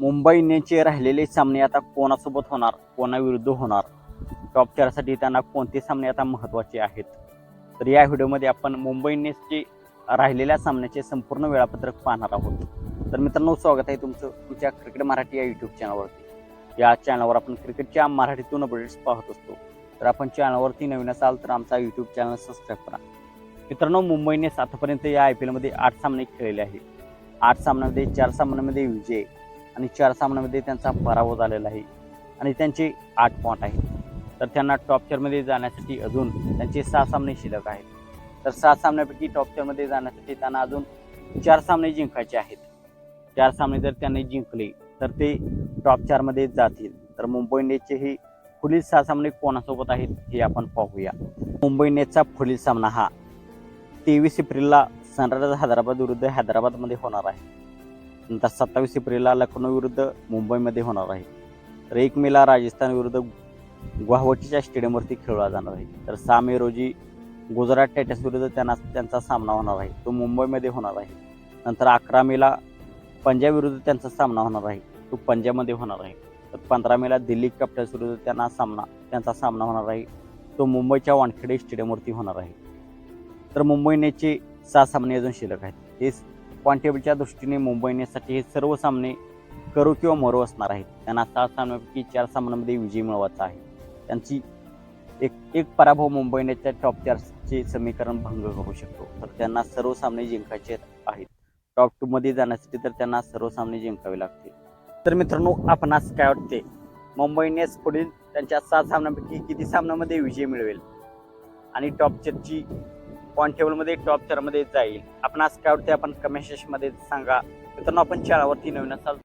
मुंबई इंडियन्सचे राहिलेले सामने आता कोणासोबत होणार? कोणाविरुद्ध होणार? टॉप चारसाठी त्यांना कोणते सामने आता महत्त्वाचे आहेत? तर या व्हिडिओमध्ये आपण मुंबई इंडियन्सचे राहिलेल्या सामन्याचे संपूर्ण वेळापत्रक पाहणार आहोत. तर मित्रांनो स्वागत आहे तुमचं तुमच्या क्रिकेट मराठी या यूट्यूब चॅनलवरती या चॅनलवर आपण क्रिकेटच्या मराठीतून अपडेट्स पाहत असतो. तर आपण चॅनलवरती नवीन असाल तर आमचा यूट्यूब चॅनल सबस्क्राईब करा. मित्रांनो मुंबईने आतापर्यंत या आय पी एलमध्ये आठ सामने खेळलेले आहेत. आठ सामन्यामध्ये चार सामन्यामध्ये विजय आणि चार सामन्यामध्ये त्यांचा पराभव झालेला आहे. आणि त्यांचे आठ पॉईंट आहेत. तर त्यांना टॉप चारमध्ये जाण्यासाठी अजून त्यांचे सहा सामने शिल्लक आहेत. तर सहा सामन्यापैकी टॉप चारमध्ये जाण्यासाठी त्यांना अजून चार सामने जिंकायचे आहेत. चार सामने जर त्यांनी जिंकले तर ते टॉप चारमध्ये जातील. तर मुंबई इंडियन्सचे हे पुढील सहा सामने कोणासोबत आहेत हे आपण पाहूया. मुंबई इंडियन्सचा पुढील सामना हा तेवीस एप्रिलला सनरायझर्स हैदराबाद विरुद्ध हैदराबादमध्ये होणार आहे. सत्तावीस एप्रिलला लखनौ विरुद्ध मुंबईमध्ये होणार आहे. तर एक मेला राजस्थान विरुद्ध गुवाहाटीच्या स्टेडियमवरती खेळला जाणार आहे. तर सहा मे रोजी गुजरात टायटन्स विरुद्ध त्यांना त्यांचा सामना होणार आहे. तो मुंबईमध्ये होणार आहे. नंतर अकरा मेला पंजाब विरुद्ध त्यांचा सामना होणार आहे. तो पंजाबमध्ये होणार आहे. तर पंधरा मेला दिल्ली कॅपिटल्स विरुद्ध त्यांना सामना त्यांचा सामना होणार आहे. तो मुंबईच्या वानखेडे स्टेडियमवरती होणार आहे. तर मुंबईनेचे सहा सामने अजून शिल्लक आहेत. हे पॉइंटेबलच्या दृष्टीने मुंबई इंडियन्ससाठी हे सर्व सामने करो किंवा मरो असणार आहेत. त्यांना सहा सामन्यापैकी चार सामन्यांमध्ये विजय मिळवायचा आहे. त्यांची एक एक पराभव मुंबई इंडियन्सच्या टॉप चारचे समीकरण भंग होऊ शकतो. तर त्यांना सर्व सामने जिंकायचे आहेत. टॉप टूमध्ये जाण्यासाठी तर त्यांना सर्व सामने जिंकावे लागतील. तर मित्रांनो आपणास काय वाटते? मुंबई इंडियन्स पुढील त्यांच्या सात सामन्यांपैकी किती सामन्यामध्ये विजय मिळवेल? आणि टॉप चारची टेबलमध्ये टॉप चारमध्ये जाईल. आपण आज काय वाटते आपण कमेंट सेक्शनमध्ये सांगा. मित्रांनो आपण चॅनलवरती नवीन असाल